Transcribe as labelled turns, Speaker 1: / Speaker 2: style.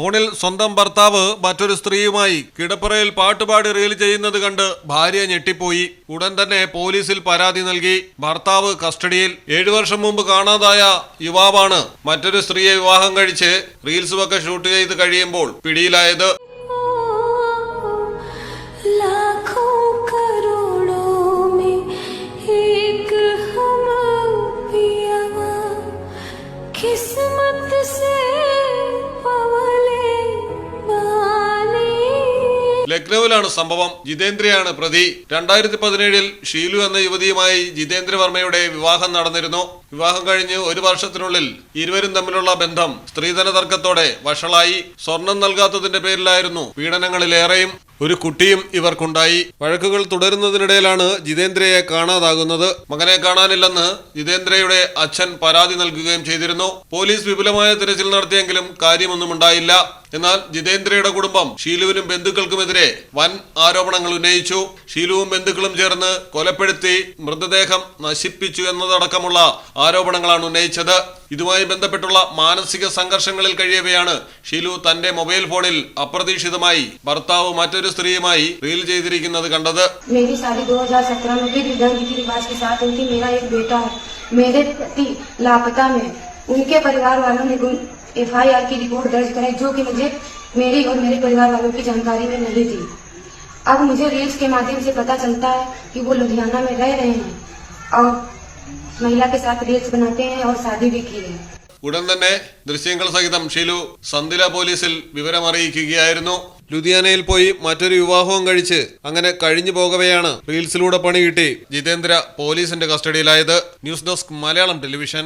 Speaker 1: ഫോണിൽ സ്വന്തം ഭർത്താവ് മറ്റൊരു സ്ത്രീയുമായി കിടപ്പറയിൽ പാട്ടുപാടി റീൽ ചെയ്യുന്നത് കണ്ട് ഭാര്യ ഞെട്ടിപ്പോയി. ഉടൻ തന്നെ പോലീസിൽ പരാതി നൽകി. ഭർത്താവ് കസ്റ്റഡിയിൽ. ഏഴു വർഷം മുമ്പ് കാണാതായ യുവാവാണ് മറ്റൊരു സ്ത്രീയെ വിവാഹം കഴിച്ച് റീൽസുമൊക്കെ ഷൂട്ട് ചെയ്ത് കഴിയുമ്പോൾ പിടിയിലായത്. ലക്നൌവിലാണ് സംഭവം. ജിതേന്ദ്രയാണ് പ്രതി. രണ്ടായിരത്തി പതിനേഴിൽ ഷീലു എന്ന യുവതിയുമായി ജിതേന്ദ്ര വർമ്മയുടെ വിവാഹം നടന്നിരുന്നു. വിവാഹം കഴിഞ്ഞ് ഒരു വർഷത്തിനുള്ളിൽ ഇരുവരും തമ്മിലുള്ള ബന്ധം സ്ത്രീധന തർക്കത്തോടെ വഷളായി. സ്വർണം നൽകാത്തതിന്റെ പേരിലായിരുന്നു പീഡനങ്ങളിലേറെയും ഒരു കുട്ടിയും ഇവർക്കുണ്ടായി. വഴക്കുകൾ തുടരുന്നതിനിടയിലാണ് ജിതേന്ദ്രയെ കാണാതാകുന്നത്. മകനെ കാണാനില്ലെന്ന് ജിതേന്ദ്രയുടെ അച്ഛൻ പരാതി നൽകുകയും ചെയ്തിരുന്നു. പോലീസ് വിപുലമായ തിരച്ചിൽ നടത്തിയെങ്കിലും കാര്യമൊന്നും ഉണ്ടായില്ല എന്നാൽ ജിതേന്ദ്രയുടെ കുടുംബം ഷീലുവിനും ബന്ധുക്കൾക്കുമെതിരെ വൻ ആരോപണങ്ങൾ ഉന്നയിച്ചു ഷീലുവും ബന്ധുക്കളും ചേർന്ന് കൊലപ്പെടുത്തി മൃതദേഹം നശിപ്പിച്ചു എന്നതടക്കമുള്ള ആരോപണങ്ങളാണ് ഉന്നയിച്ചത് ഇതുമായി ബന്ധപ്പെട്ടുള്ള മാനസിക സംഘർഷങ്ങളിൽ കഴിയവെയാണ് ഷീലു തന്റെ മൊബൈൽ ഫോണിൽ അപ്രതീക്ഷിതമായി ഭർത്താവ് മറ്റൊരു സ്ത്രീയുമായി റീൽ ചെയ്തിരിക്കുന്നത് കണ്ടത്
Speaker 2: मेरी शादी 2017 में भी विधि रीति रिवाज के साथ हुई थी मेरा एक बेटा है मेरे पति लापता में हैं। उनके परिवार वालों ने एफ आई आर की रिपोर्ट दर्ज कराई जो कि मुझे मेरी और मेरे परिवार वालों की जानकारी में नहीं थी अब मुझे रील्स के माध्यम से पता चलता है कि वो लुधियाना में रह रहे हैं और महिला के साथ रील्स बनाते हैं और शादी भी की है
Speaker 1: ഉടൻ തന്നെ ദൃശ്യങ്ങൾ സഹിതം ഷിലു സന്ദില പോലീസിൽ വിവരമറിയിക്കുകയായിരുന്നു ലുധിയാനയിൽ പോയി മറ്റൊരു വിവാഹവും കഴിച്ച് അങ്ങനെ കഴിഞ്ഞു പോകവെയാണ് റീൽസിലൂടെ പണി കിട്ടി ജിതേന്ദ്ര പോലീസിന്റെ കസ്റ്റഡിയിലായത് ന്യൂസ് ഡെസ്ക് മലയാളം ടെലിവിഷൻ